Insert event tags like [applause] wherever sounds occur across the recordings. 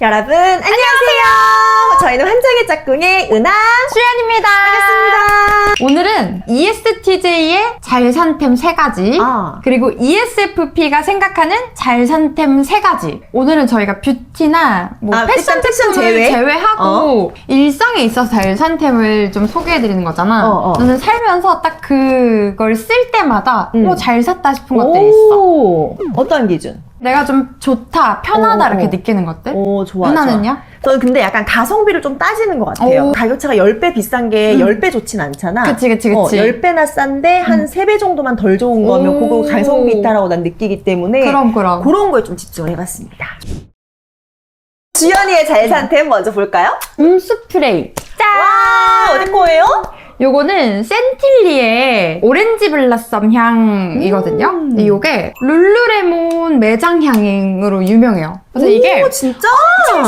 여러분 안녕하세요. 저희는 환장의 짝꿍의 은하 수연입니다. 반갑습니다. 오늘은 ESTJ의 잘산템 세가지 아. 그리고 ESFP가 생각하는 잘산템 세가지 오늘은 저희가 뷰티나 뭐 아, 패션 패션 제외? 제외하고 일상에 있어서 잘산템을 좀 소개해드리는 거잖아. 어, 어. 저는 살면서 딱 그걸 쓸 때마다 음. 어, 잘 샀다 싶은 것들이 있어. 오, 어떤 기준? 내가 좀 좋다, 편하다 어, 이렇게 어. 느끼는 것들. 오, 좋아. 좋아. 저는 근데 약간 가성비를 좀 따지는 것 같아요. 오. 가격차가 10배 비싼 게 음. 10배 좋진 않잖아. 그치, 그치, 어, 그치. 10배나 싼데 한 음. 3배 정도만 덜 좋은 거면 오. 그거 가성비 있다라고 난 느끼기 때문에 그럼, 그럼. 그런 거에 좀 집중을 해봤습니다. 주연이의 잘산템 먼저 볼까요? 음 스프레이. 와, 어디 거예요? 요거는 센틸리의 오렌지 블라썸 향이거든요. 음. 요게 룰루레몬 매장 향으로 유명해요. 그래서 이게 오, 진짜?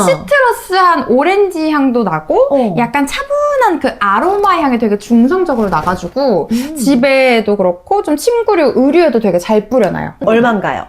시트러스한 오렌지 향도 나고 어. 약간 차분한 그 아로마 향이 되게 중성적으로 나가지고 음. 집에도 그렇고 좀 침구류, 의류에도 되게 잘 뿌려놔요. 얼만가요?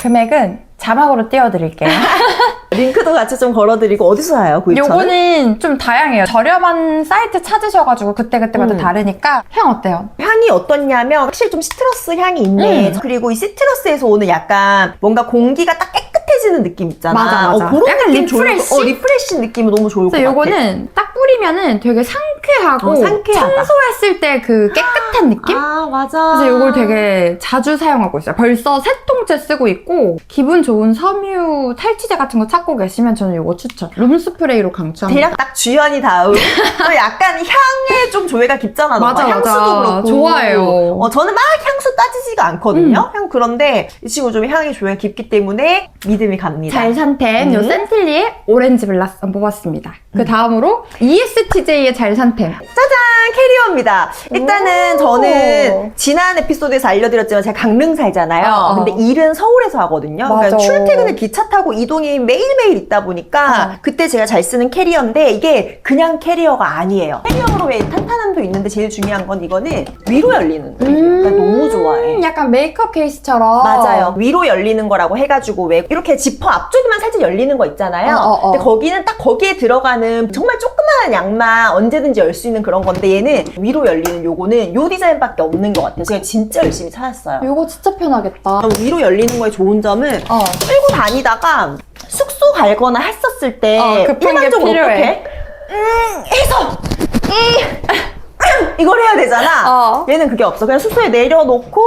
금액은 자막으로 띄워드릴게요. [laughs] 링크도 같이 좀 걸어드리고 어디서 사요? 구입처는? 요거는 좀 다양해요. 저렴한 사이트 찾으셔가지고 그때그때마다 음. 다르니까 향 어때요? 향이 어떻냐면 확실히 좀 시트러스 향이 있네. 음. 그리고 이 시트러스에서 오는 약간 뭔가 공기가 딱 깨끗해지는 느낌 있잖아. 맞아, 맞아. 어, 그런 약간 느낌 좋을? 거- 어, 리프레시 느낌이 너무 좋을 것 그래서 같아. 요거는 딱 뿌리면은 되게 상쾌하고 어, 상쾌하다. 청소했을 때 그 깨끗한 느낌? 아, 맞아. 그래서 요걸 되게 자주 사용하고 있어요. 벌써 세 통째 쓰고 있고 기분 좋은 섬유 탈취제 같은 거 찾고 계시면 저는 요거 추천. 룸스프레이로 강추합니다. 대략 딱 주연이 다음. 또 약간 향에 좀 조예가 깊잖아. 맞아, 맞아. 향수도 그렇고. 좋아해요. 어, 저는 막 향수 따지지가 않거든요. 향 그런데 이 친구 좀 향이 조예가 깊기 때문에 믿음이 갑니다. 잘 산템 요 음. 센틸리의 오렌지 블라썸 뽑았습니다. 그 다음으로 E ESTJ의 잘산템. 짜잔 캐리어입니다. 일단은 오. 저는 지난 에피소드에서 알려드렸지만 제가 강릉 살잖아요. 어, 어. 근데 일은 서울에서 하거든요. 그러니까 맞아. 출퇴근을 기차 타고 이동이 매일매일 있다 보니까 어. 그때 제가 잘 쓰는 캐리어인데 이게 그냥 캐리어가 아니에요. 캐리어로 왜 탄탄함도 있는데 제일 중요한 건 이거는 위로 열리는 거예요. 그러니까 너무 좋아해. 음, 약간 메이크업 케이스처럼. 맞아요. 위로 열리는 거라고 해가지고 왜 이렇게 지퍼 앞쪽이만 살짝 열리는 거 있잖아요. 어, 어, 어. 근데 거기는 딱 거기에 들어가는 정말 조 그마한 양만 언제든지 열 수 있는 그런 건데 얘는 위로 열리는 요거는 요 디자인밖에 없는 것 같아요. 제가 진짜 열심히 찾았어요. 요거 진짜 편하겠다. 위로 열리는 거의 좋은 점은 어. 끌고 다니다가 숙소 갈거나 했었을 때 어, 급한 게 일반적으로 필요해. 어떻게? 음, 해서 음, 이걸 해야 되잖아. 어. 얘는 그게 없어. 그냥 숙소에 내려놓고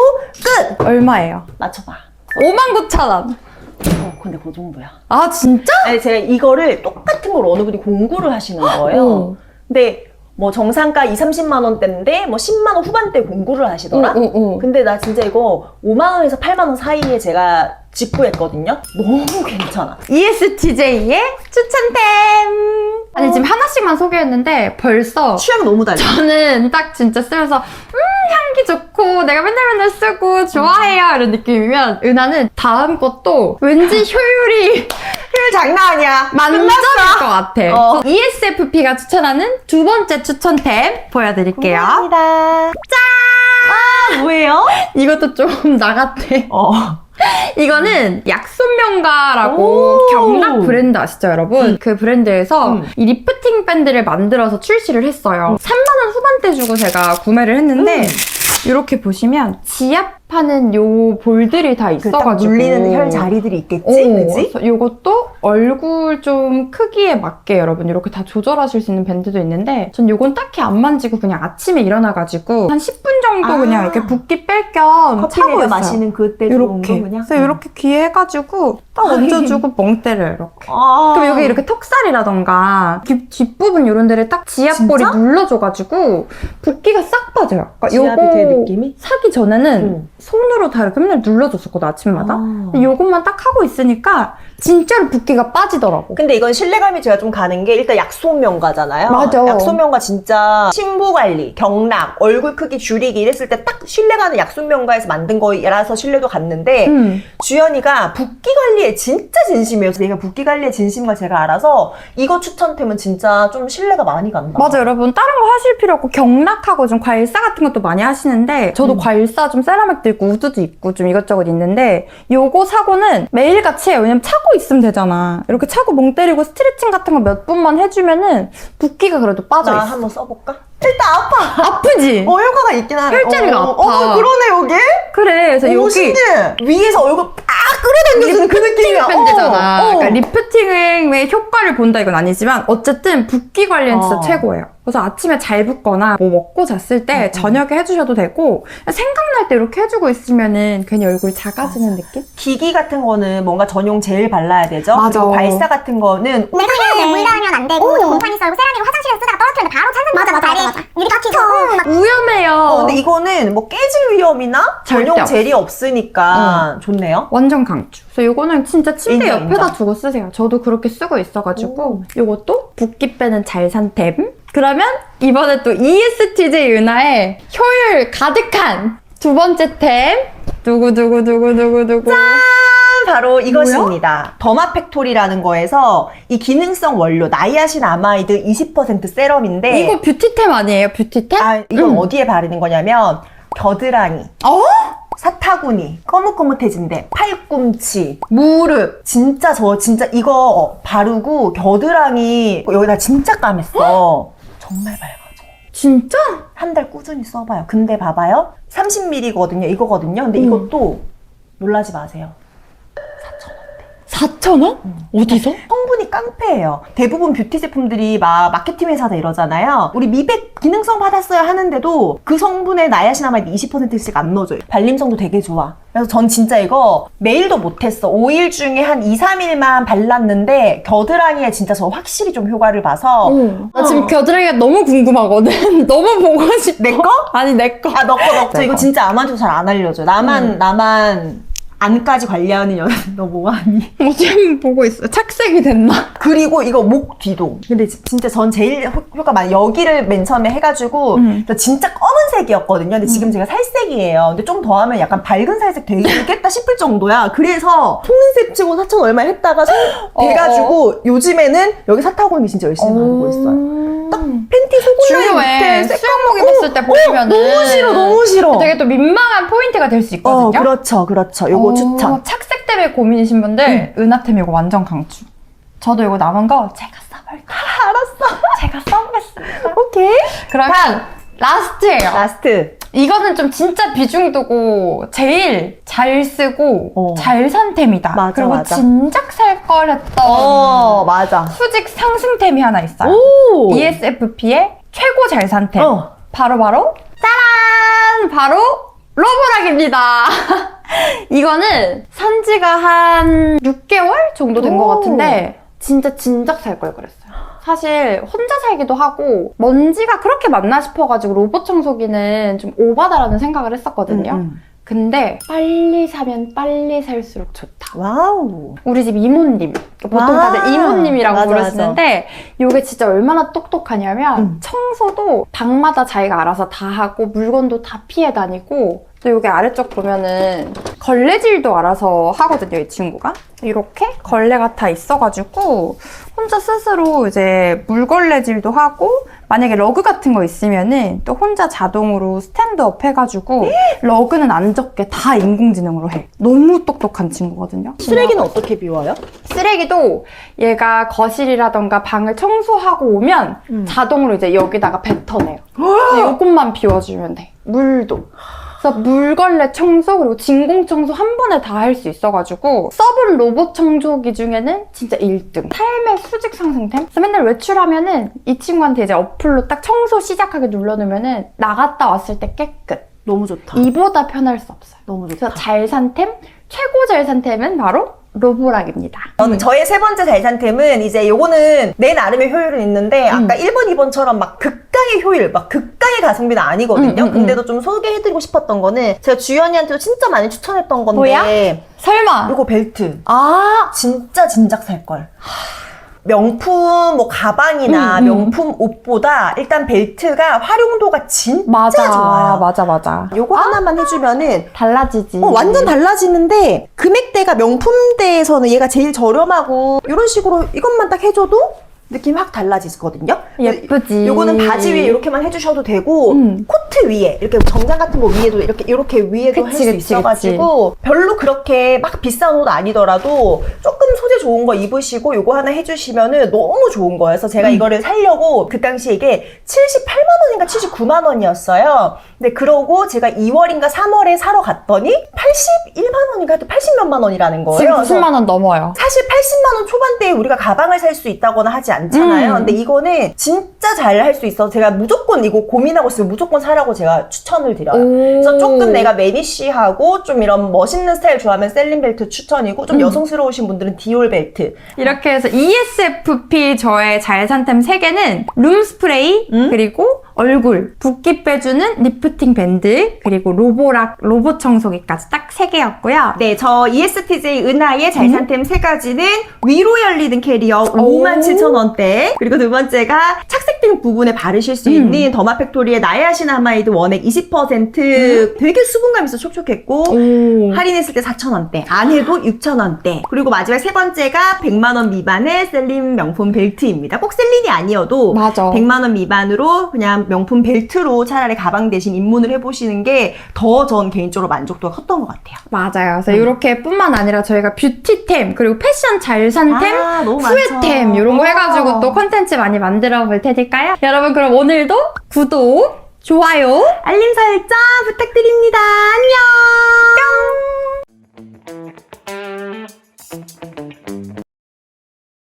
끝. 얼마예요? 맞춰봐. 59,000원. 어, 근데 그 정도야. 아, 진짜? 아니, 제가 이거를 똑같은 걸 어느 분이 공구를 하시는 거예요. 어. 근데 뭐 정상가 2, 30만 원대인데 뭐 10만 원 후반대 공구를 하시더라. 어, 어, 어. 근데 나 진짜 이거 5만 원에서 8만 원 사이에 제가 직구했거든요. 너무 [laughs] 괜찮아. ESTJ의 추천템! 아니, 지금 하나씩만 소개했는데 벌써 취향 너무 달라. 저는 딱 진짜 쓰면서 음 향기 좋고 내가 맨날 맨날 쓰고 좋아해요 이런 느낌이면 은하는 다음 것도 왠지 [laughs] 효율이 효율 장난 아니야. 만점일 것 같아. 어. 그래서 ESFP가 추천하는 두 번째 추천템 보여드릴게요. 감사합니다. 짠! 아, 뭐예요? [laughs] 이것도 좀 나갔대. 어. 이거는 약손명가라고 오. 경락 브랜드 아시죠, 여러분? 그 브랜드에서 음. 이 리프팅 밴드를 만들어서 출시를 했어요. 3만 원 후반대 주고 제가 구매를 했는데, 음. 이렇게 보시면 지압 하는 요 볼들이 다 그딱 있어가지고. 물리는 혈 자리들이 있겠지? 어, 그지? 그래서 이것도 얼굴 좀 크기에 맞게 여러분 이렇게 다 조절하실 수 있는 밴드도 있는데 전 이건 딱히 안 만지고 그냥 아침에 일어나가지고 한 10분 정도 아. 그냥 이렇게 붓기 뺄 겸 커피 차고 내려 있어요. 마시는 그때 이렇게. 그냥. 그래서 이렇게 귀에 해가지고 딱 얹어주고 멍 때려요 이렇게. 아. 그럼 여기 이렇게 턱살이라던가 뒷, 뒷부분 이런 데를 딱 지압볼이 진짜? 눌러줘가지고 붓기가 싹 빠져요. 그러니까 지압이 요거 돼, 느낌이? 사기 전에는 응. 손으로 다 이렇게 맨날 눌러줬었거든 아침마다. 아. 근데 요것만 딱 하고 있으니까 진짜로 붓기가 빠지더라고. 근데 이건 신뢰감이 제가 좀 가는 게 일단 약손명가잖아요. 맞아. 약손명가 진짜 신부 관리, 경락, 얼굴 크기 줄이기 이랬을 때 딱 신뢰가는 약손명가에서 만든 거라서 신뢰도 갔는데 음. 주연이가 붓기 관리에 진짜 진심이어서 내가 붓기 관리에 진심과 제가 알아서 이거 추천템은 진짜 좀 신뢰가 많이 간다. 맞아 여러분 다른 거 하실 필요 없고 경락하고 좀 과일사 같은 것도 많이 하시는데 저도 음. 과일사 좀 세라믹도 있고 우드도 있고 좀 이것저것 있는데 요거 사고는 매일같이 해요 왜냐면 차고 있으면 되잖아. 이렇게 차고 멍 때리고 스트레칭 같은 거 몇 분만 해주면은 붓기가 그래도 빠져 나 있어. 한번 써볼까? 일단 아파. 아프지? 어, 효과가 있긴 하네. 혈자리가 어, 아파. 어, 그러네, 여기? 그래. 그래서 오, 여기 신기해. 위에서 얼굴 빡 끌어당겨주는 그 느낌이야. 밴드잖아. 어, 어. 그러니까 리프팅의 효과를 본다 이건 아니지만 어쨌든 붓기 관리는 진짜 어. 최고예요. 그래서 아침에 잘 붓거나 뭐 먹고 잤을 때 음. 저녁에 해주셔도 되고 생각날 때 이렇게 해주고 있으면은 괜히 얼굴이 작아지는 느낌? 기기 같은 거는 뭔가 전용 젤 발라야 되죠? 맞아. 그리고 발사 같은 거는 내가 해야 물 닿으면 안 되고 또 곰팡이 썰고 세라믹을 화장실에서 쓰다가 떨어뜨리면 바로 찬성 맞아 맞아 맞아 맞아 유리 다치고 막 위험해요. 어, 근데 이거는 뭐 깨질 위험이나 절대 전용 없어. 젤이 없으니까 좋네요. 완전 강추. 그래서 이거는 진짜 침대 인정, 옆에다 인정. 두고 쓰세요. 저도 그렇게 쓰고 있어가지고 이것도 붓기 빼는 잘산템. 그러면 이번에 또 ESTJ 윤아의 효율 가득한 두 번째 템. 두구 두구 두구 두구 두구. 바로 이것입니다. 더마 팩토리라는 거에서 이 기능성 원료 나이아신 아마이드 20% 세럼인데 이거 뷰티템 아니에요? 뷰티템? 아, 이건 음. 어디에 바르는 거냐면 겨드랑이, 어? 사타구니, 거뭇거뭇해진대, 팔꿈치, 무릎. 진짜 저 진짜 이거 바르고 겨드랑이 여기다 진짜 까맸어. 정말 밝아져. 진짜? 한 달 꾸준히 써봐요. 근데 봐봐요. 30ml거든요. 이거거든요. 근데 음. 이것도 놀라지 마세요. 4,000원? 어디서? 깡패예요. 대부분 뷰티 제품들이 막 마케팅 회사다 이러잖아요. 우리 미백 기능성 받았어요 하는데도 그 성분에 나야시나마이드 20%씩 안 넣어줘요. 발림성도 되게 좋아. 그래서 전 진짜 이거 매일도 못했어. 5일 중에 한 2, 3일만 발랐는데 겨드랑이에 진짜 저 확실히 좀 효과를 봐서 나 지금 겨드랑이가 너무 궁금하거든. [laughs] 너무 보고 싶어. 내 거? 아니 내 거. 아, 너 거, 너 거. 저내 이거 거. 진짜 아무한테도 잘 안 알려줘. 나만, 나만 안까지 관리하는 여자 [laughs] 너 뭐하니? 어, 지금 보고 있어. 착색이 됐나? 그리고 이거 목 뒤도. 근데 지- 진짜 전 제일 효- 효과 많이 여기를 맨 처음에 해가지고 음. 저 진짜 검은색이었거든요. 근데 지금 제가 살색이에요. 근데 좀 더 하면 약간 밝은 살색 되겠다 싶을 정도야. 그래서 속눈썹 치고 4천 얼마 했다가 살 [gasps] 어, 돼가지고 요즘에는 여기 사타구니 진짜 열심히 바르고 있어요. 딱 팬티 속라인 중요해. 밑에 수영복 입었을 때 보이면은 너무 싫어, 너무 싫어. 되게 또 민망한 포인트가 될 수 있거든요. 어, 그렇죠, 그렇죠. 요거 어, 추천. 착색 때문에 고민이신 분들 은하템 이거 완전 강추. 저도 이거 남은 거 제가 써볼게요. 알았어. 제가 써보겠습니다. [laughs] 오케이. 그러면 라스트예요. 라스트. 이거는 좀 진짜 비중두고 제일 잘 쓰고 어. 잘 산 템이다. 맞아, 그리고 맞아. 진작 살 걸 했던 어, 맞아. 수직 상승템이 하나 있어요. 오! ESFP의 최고 잘 산 템. 어. 바로 바로 짜란! 바로 로보락입니다. [laughs] 이거는 산 지가 한 6개월 정도 된것 오. 같은데 진짜 진작 살 걸 그랬어요. 사실 혼자 살기도 하고 먼지가 그렇게 많나 싶어가지고 로봇 청소기는 좀 오바다라는 생각을 했었거든요. 음, 근데 빨리 사면 빨리 살수록 좋다. 음. 와우. 우리 집 이모님 보통 와. 다들 이모님이라고 맞아, 부르시는데 이게 진짜 얼마나 똑똑하냐면 음. 청소도 방마다 자기가 알아서 다 하고 물건도 다 피해 다니고 또 여기 아래쪽 보면은 걸레질도 알아서 하거든요 이 친구가 이렇게 걸레가 다 있어가지고 혼자 스스로 이제 물걸레질도 하고 만약에 러그 같은 거 있으면은 또 혼자 자동으로 스탠드업 해가지고 러그는 안 적게 다 인공지능으로 해 너무 똑똑한 친구거든요 쓰레기는 어떻게 비워요? 쓰레기도 얘가 거실이라던가 방을 청소하고 오면 음. 자동으로 이제 여기다가 뱉어내요. 그래서 이것만 비워주면 돼. 물도. 그래서 물걸레 청소 그리고 진공 청소 한 번에 다 할 수 있어가지고 써본 로봇 청소기 중에는 진짜 1등. 삶의 수직 상승템. 그래서 맨날 외출하면은 이 친구한테 이제 어플로 딱 청소 시작하게 눌러놓으면은 나갔다 왔을 때 깨끗. 너무 좋다. 이보다 편할 수 없어요. 너무 그래서 좋다. 잘산 템, 최고 잘 산 템은 바로 로보락입니다. 저는 저의 세 번째 잘산템은 이제 요거는 내 나름의 효율은 있는데 음. 아까 1번, 2번처럼 막 극강의 효율, 막 극강의 가성비는 아니거든요. 음, 음, 근데도 좀 소개해드리고 싶었던 거는 제가 주연이한테도 진짜 많이 추천했던 건데 뭐야? 설마. 요거 벨트. 아, 진짜 진작 살걸. 명품 뭐 가방이나 음, 음. 명품 옷보다 일단 벨트가 활용도가 진짜 맞아. 좋아요. 맞아, 맞아. 요거 하나만 해주면은 달라지지. 어, 완전 달라지는데 금액대가 명품대에서는 얘가 제일 저렴하고 이런 식으로 이것만 딱 해줘도 느낌 확 달라지거든요. 예쁘지. 요거는 바지 위에 이렇게만 해주셔도 되고 음. 코트 위에 이렇게 정장 같은 거 위에도 이렇게 이렇게 위에도 할 수 그치, 있어가지고 별로 그렇게 막 비싼 옷 아니더라도 조금 소재 좋은 거 입으시고 요거 하나 해주시면은 너무 좋은 거예요. 그래서 제가 이거를 살려고 그 당시에 이게 78만 원인가 79만 원이었어요. 근데 그러고 제가 2월인가 3월에 사러 갔더니 81만 원인가 하여튼 80몇만 원이라는 거예요. 지금 그래서 90만 원 넘어요. 사실 80만 원 초반대에 우리가 가방을 살 수 있다거나 하지 않잖아요. 음. 근데 이거는 진짜 잘 할 수 있어서 제가 무조건 이거 고민하고 있으면 무조건 사라고 제가 추천을 드려요. 그래서 조금 내가 매니쉬하고 좀 이런 멋있는 스타일 좋아하면 셀린 벨트 추천이고 음. 좀 여성스러우신 분들은 디올 벨트. 이렇게 해서 ESFP 저의 잘 산템 3개는 룸 스프레이, 음? 그리고 얼굴, 붓기 빼주는 리프팅 밴드, 그리고 로보락, 로봇 청소기까지 딱 3개였고요. 네, 저 ESTJ 은하의 음? 잘산템 세 가지는 위로 열리는 캐리어 57,000원대. 그리고 두 번째가 착색등 부분에 바르실 수 음. 있는 더마 팩토리의 나야시나마이드 원액 20% 되게 수분감 있어 촉촉했고 오. 할인했을 때 4,000원대, 안 해도 6,000원대. 그리고 마지막 세 번째가 100만 원 미만의 셀린 명품 벨트입니다. 꼭 셀린이 아니어도 맞아. 100만 원 미만으로 그냥 명품 벨트로 차라리 가방 대신 입문을 해보시는 게 더 전 개인적으로 만족도가 컸던 것 같아요. 맞아요. 음. 그래서 이렇게 뿐만 아니라 저희가 뷰티템, 그리고 패션 잘산템, 아, 너무 후회템 많죠. 이런 거 어. 해가지고 또 컨텐츠 많이 만들어 볼 테니까요. 여러분 그럼 오늘도 구독, 좋아요, 알림 설정 부탁드립니다. 안녕!